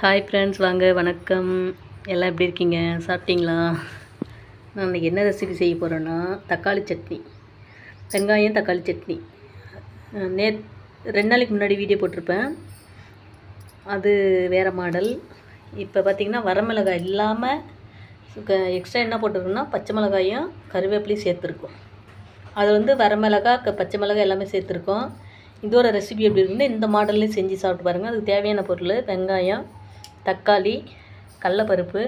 Hi friends வாங்க வணக்கம். எல்லாம் எப்படி இருக்கீங்க? சாப்பிட்டீங்களா? நான் இன்றைக்கி என்ன ரெசிபி செய்ய போகிறேன்னா தக்காளி சட்னி. வெங்காயம் தக்காளி சட்னி. நே ரெண்டு நாளைக்கு முன்னாடி வீடியோ போட்டிருப்பேன். அது வேறு மாடல். இப்போ பார்த்திங்கன்னா வரமிளகாய் இல்லாமல் எக்ஸ்ட்ரா என்ன போட்டிருக்கோன்னா பச்சை மிளகாயும் கருவேப்பிலையும் சேர்த்துருக்கோம். அது வந்து வரமிளகாய் பச்சை மிளகாய் எல்லாமே சேர்த்துருக்கோம். இதோட ரெசிபி எப்படி இருந்தால் இந்த மாடல்லையும் செஞ்சு சாப்பிட்டு பாருங்கள் அதுக்கு தேவையான பொருள் வெங்காயம் தக்காளி கடலப்பருப்பு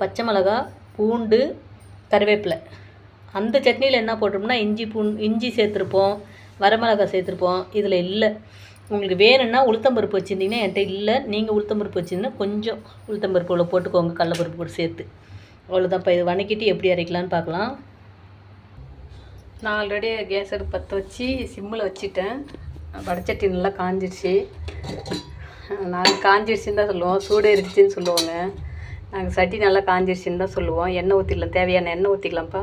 பச்சை மிளகாய் பூண்டு கருவேப்பிலை. அந்த சட்னியில் என்ன போட்டிருப்போம்னா இஞ்சி பூண் இஞ்சி சேர்த்துருப்போம் வரமிளகாய் சேர்த்துருப்போம். இதில் இல்லை. உங்களுக்கு வேணும்னா உளுத்தம்பருப்பு வச்சுருந்தீங்கன்னா என்கிட்ட இல்லை. நீங்கள் உளுத்தம்பருப்பு வச்சுருந்தீங்கன்னா கொஞ்சம் உளுத்தம்பருப்பு உள்ள போட்டுக்கோங்க கடலப்பருப்பு கூட சேர்த்து. அவ்வளோதான் இப்போ இது வணக்கிட்டு எப்படி அரைக்கலான்னு பார்க்கலாம். நான் ஆல்ரெடி கேஸ் அடுப்பு பற்ற வச்சு சிம்மில் வச்சுட்டேன். வடச்சட்டி நல்லா காஞ்சிடுச்சு நாங்கள் காஞ்சிருச்சுன்னு தான் சொல்லுவோம். சூடு இருந்துச்சுன்னு சொல்லுவோங்க. நாங்கள் சட்டி நல்லா காஞ்சிருச்சுன்னு தான் சொல்லுவோம். எண்ணெய் ஊற்றிக்கலாம் தேவையான எண்ணெய் ஊற்றிக்கலாம்ப்பா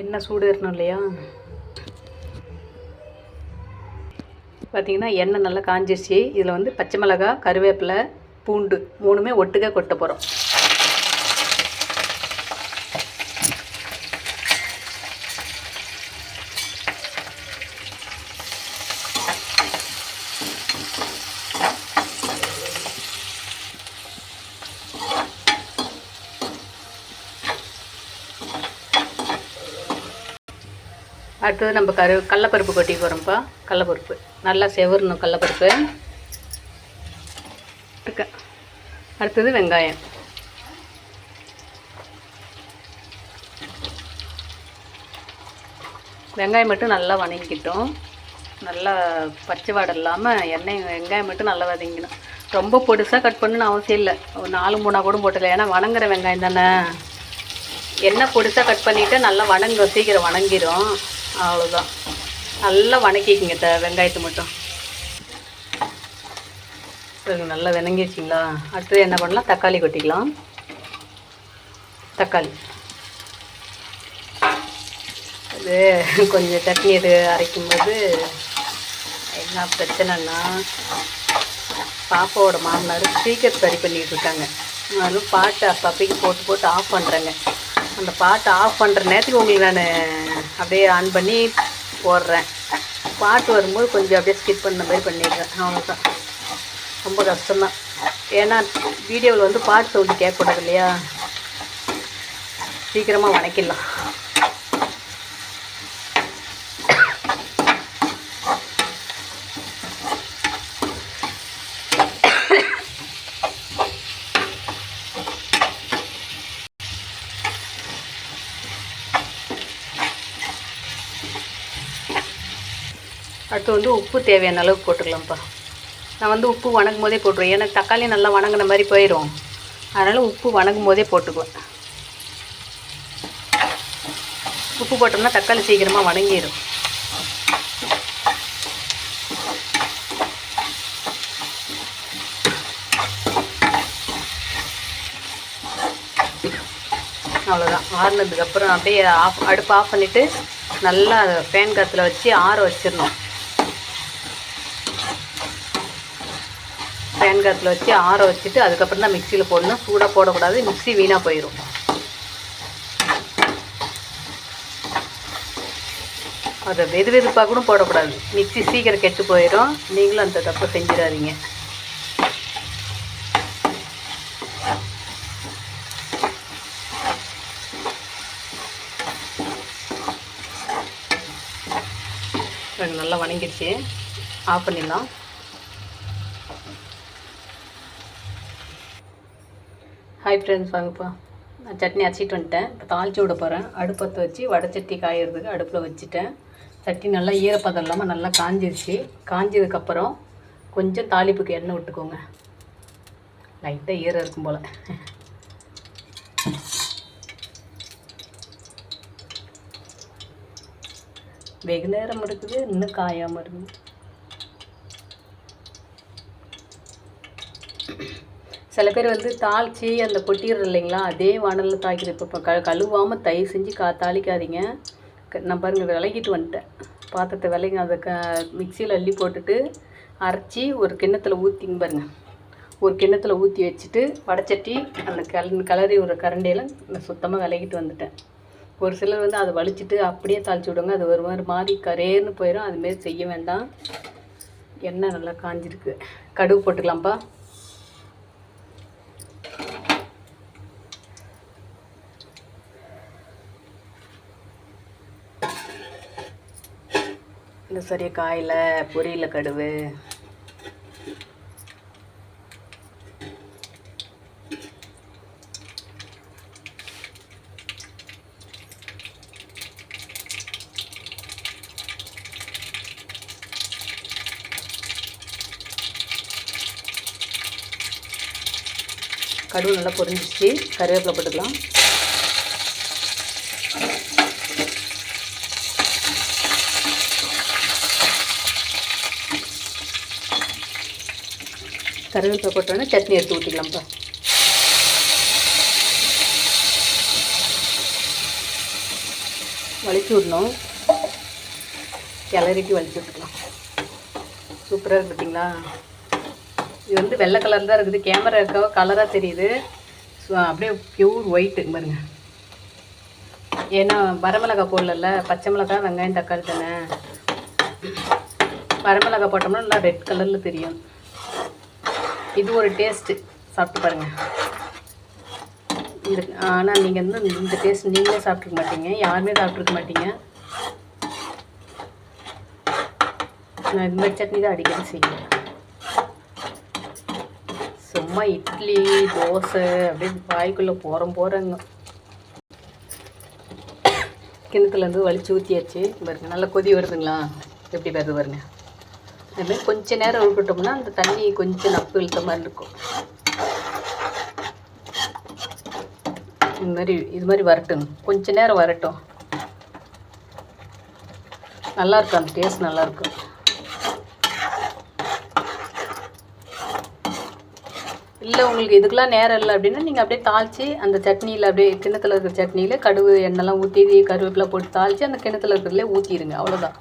எண்ணெய் சூடு ஏறணும் இல்லையா? பார்த்தீங்கன்னா எண்ணெய் நல்லா காஞ்சிருச்சு. இதில் வந்து பச்சை மிளகா கருவேப்பிலை பூண்டு மூணுமே ஒட்டுக்க கொட்ட போகிறோம் அடுத்தது நம்ம கரு கடலப்பருப்பு கொட்டி போகிறோம்ப்பா கடலப்பருப்பு. நல்லா செவரணும் கடலப்பருப்பு. அடுத்தது வெங்காயம். வெங்காயம் மட்டும் நல்லா வணங்கிக்கிட்டோம் நல்லா பச்சை வாடை இல்லாமல் எண்ணெய் வெங்காயம் மட்டும் நல்லா வதங்கிக்கணும் ரொம்ப பொடுசாக கட் பண்ணணும்னு அவசியம் இல்லை. ஒரு நாலு மூணாக கூட போட்டல ஏன்னா வணங்குற வெங்காயம் தானே. எண்ணெய் பொடிசாக கட் பண்ணிவிட்டு நல்லா வணங்கும். சீக்கிரம் வணங்கிரும். அவ்வளோதான் நல்லா வணக்கிக்குங்க த வெங்காயத்தை மட்டும். சரி நல்லா வணங்கிடுச்சிங்களா அடுத்தது என்ன பண்ணலாம்? தக்காளி கொட்டிக்கலாம். தக்காளி. அது கொஞ்சம் சட்னி இது அரைக்கும்போது என்ன பிரச்சனைன்னா பாப்பாவோட மாமனார் ஸ்பீக்கர் சரி பண்ணிகிட்டு இருக்காங்க. அது பாட்டு அப்பப்பைக்கு போட்டு போட்டு ஆஃப் பண்ணுறேங்க அந்த பாட்டு ஆஃப் பண்ணுற நேரத்துக்கு உங்களுக்கு நான் அப்படியே ஆன் பண்ணி போடுறேன். பாட்டு வரும்போது கொஞ்சம் அப்படியே ஸ்கிப் பண்ண மாதிரி பண்ணிடுறேன். அவ்வளோதான் ரொம்ப கஷ்டம்தான். ஏன்னா வீடியோவில் வந்து பாட்டு சவுண்டு கேட்கக்கூடாது இல்லையா? சீக்கிரமாக வணக்கிடலாம். அடுத்து வந்து உப்பு தேவையான அளவுக்கு போட்டுக்கலாம்ப்பா. நான் வந்து உப்பு வணங்கும் போதே போட்டுருவேன். எனக்கு தக்காளி நல்லா வணங்கின மாதிரி போயிடும் அதனால் உப்பு வணங்கும் போதே போட்டுக்குவேன். உப்பு போட்டோம்னா தக்காளி சீக்கிரமாக வணங்கிடும் அவ்வளோதான் ஆறுனதுக்கப்புறம் அப்படியே ஆஃப் அடுப்பு ஆஃப் பண்ணிவிட்டு நல்லா ஃபேன் காற்றுல வச்சு ஆற வச்சிடணும். ஃபேன் காற்றுல வச்சு ஆற வச்சுட்டு அதுக்கப்புறம் தான் மிக்சியில் போடணும். சூடாக போடக்கூடாது. மிக்ஸி வீணாக போயிடும் அதை வெது வெதுப்பாக கூட போடக்கூடாது. மிக்ஸி சீக்கிரம் கெட்டு போயிடும் நீங்களும் அந்த தப்பை செஞ்சிடாதீங்க. நல்லா வணங்கிடுச்சு. ஆஃப் பண்ணிடலாம். ஹாய் ஃப்ரெண்ட்ஸ் வாங்கப்பா. நான் சட்னி அரைச்சிட்டு வந்துட்டேன். இப்போ தாளித்து விட போகிறேன் அடுப்பத்தை வச்சு வடச்சட்டி காயறதுக்கு அடுப்பில் வச்சுட்டேன். சட்டி நல்லா ஈரப்பதம் இல்லாமல் நல்லா காஞ்சிருச்சு. காஞ்சதுக்கப்புறம் கொஞ்சம் தாளிப்புக்கு எண்ணெய் விட்டுக்கோங்க. லைட்டாக ஈரம் இருக்கும் போல். வெகு நேரம் இருக்குது. இன்னும் காயாமல் இருக்குது. சில பேர் வந்து தாளித்து அந்த கொட்டிடுற இல்லைங்களா? அதே வானலில் தாய்க்கிறது இப்போ க கழுவாமல் தயவு செஞ்சு கா தாளிக்காதீங்க. க- நான் பாருங்கள் விலகிட்டு வந்துட்டேன். பாத்திரத்தை விலகி அதை க மிக்சியில் அள்ளி போட்டுட்டு அரைச்சி ஒரு கிண்ணத்தில் ஊற்றிங்க பாருங்கள் ஒரு கிண்ணத்தில் ஊற்றி வச்சுட்டு வடச்சட்டி அந்த கல கலரி ஒரு கரண்டியில் நான் சுத்தமாக விலகிட்டு வந்துட்டேன். ஒரு சிலர் வந்து அதை வலிச்சுட்டு அப்படியே தாளிச்சு விடுங்க. அது ஒரு மாதிரி மாதிரி போயிடும் அதுமாரி செய்ய வேண்டாம். எண்ணெய் நல்லா காஞ்சிருக்கு. கடுகு போட்டுக்கலாம்ப்பா. இந்த சரியா காயில் பொரியல கடுவு கடுகு நல்லா பொரிஞ்சிச்சு கருவேப்பிலை போட்டுக்கலாம். கருவேப்பிலை போட்டோன்னே சட்னி எடுத்து ஊற்றிக்கலாம்ப்பா வலிச்சு விடணும். கிளறிட்டு வலிச்சு விட்டுக்கலாம் சூப்பராக இருக்கு பார்த்தீங்களா இது வந்து வெள்ளை கலர் தான் இருக்குது. கேமரா இருக்க கலராக தெரியுது. ஸோ அப்படியே பியூர் ஒயிட்டு பாருங்க. ஏன்னா வரமிளகா போடல பச்சை மிளகாய் வெங்காயம் தக்காளி தானே? வரமிளகா போட்டோம்னா நல்லா ரெட் கலரில் தெரியும். இது ஒரு டேஸ்ட்டு சாப்பிட்டு பாருங்கள் இந்த ஆனால் நீங்கள் வந்து இந்த டேஸ்ட் நீங்களே சாப்பிட்ருக்க மாட்டீங்க. யாருமே சாப்பிட்ருக்க மாட்டீங்க. நான் இந்த மாதிரி சட்னி தான் அடிக்கடி செய்வேன். சும்மா இட்லி தோசை அப்படியே வாய்க்குள்ளே போகிறோம் போகிறேங்க கிணத்துலேருந்து வலிச்சு ஊற்றியாச்சு பாருங்க நல்லா கொதி வருதுங்களா? எப்படி வருது பாருங்க. அதுமாதிரி கொஞ்ச நேரம் விட்டுட்டோம்னா அந்த தண்ணி கொஞ்சம் நப்பு இழுத்த மாதிரி இருக்கும். இது மாதிரி இது மாதிரி வரட்டும் கொஞ்ச நேரம் வரட்டும். நல்லாயிருக்கும் அந்த டேஸ்ட் நல்லாயிருக்கும் இல்லை உங்களுக்கு இதுக்கெலாம் நேரம் இல்லை அப்படின்னா நீங்கள் அப்படியே தாளித்து அந்த சட்னியில் அப்படியே கிணத்துல இருக்கிற சட்னியில் கடுகு எண்ணெய்லாம் ஊற்றி கருவேப்பிலை போட்டு தாளித்து அந்த கிணத்துல இருக்கிறதுலே ஊற்றிடுங்க அவ்வளோதான்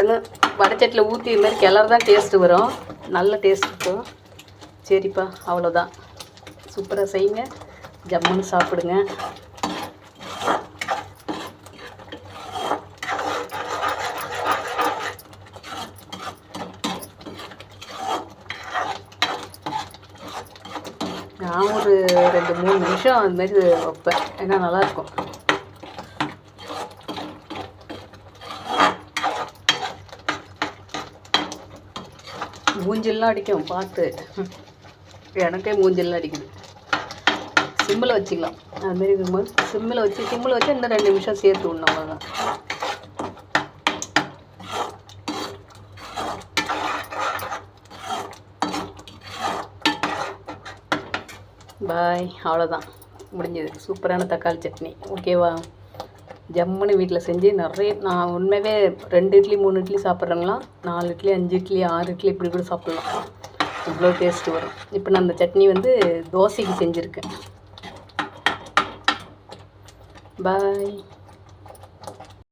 ஏன்னா வடச்சட்டில் ஊற்றி இது மாதிரி கிளறு தான் டேஸ்ட்டு வரும். நல்ல டேஸ்ட் இருக்கும். சரிப்பா அவ்வளோதான் சூப்பராக செய்யுங்க. ஜம்முன்னு சாப்பிடுங்க. நான் ஒரு ரெண்டு மூணு நிமிஷம் அது மாதிரி வைப்பேன். ஏன்னா நல்லாயிருக்கும் மூஞ்செல்லாம் அடிக்கும் பார்த்து. எனக்கே மூஞ்செல்லாம் அடிக்குது. சிம்மில் வச்சுக்கலாம். அதுமாரி இருக்கும்போது சிம்மில் வச்சு சிம்மில் வச்சு இன்னும் ரெண்டு நிமிஷம் சேர்த்து விடணும் அவ்வளோதான் பாய் அவ்வளோதான் முடிஞ்சது. சூப்பரான தக்காளி சட்னி. ஓகேவா ஜம்முன்னு வீட்டில் செஞ்சு நிறைய நான் உண்மையாகவே ரெண்டு இட்லி மூணு இட்லி சாப்பிட்றவங்களாம் நாலு இட்லி அஞ்சு இட்லி ஆறு இட்லி இப்படி கூட சாப்பிட்லாம். இவ்வளோ டேஸ்ட் வரும். இப்போ நான் அந்த சட்னி வந்து தோசைக்கு செஞ்சுருக்கேன். பாய்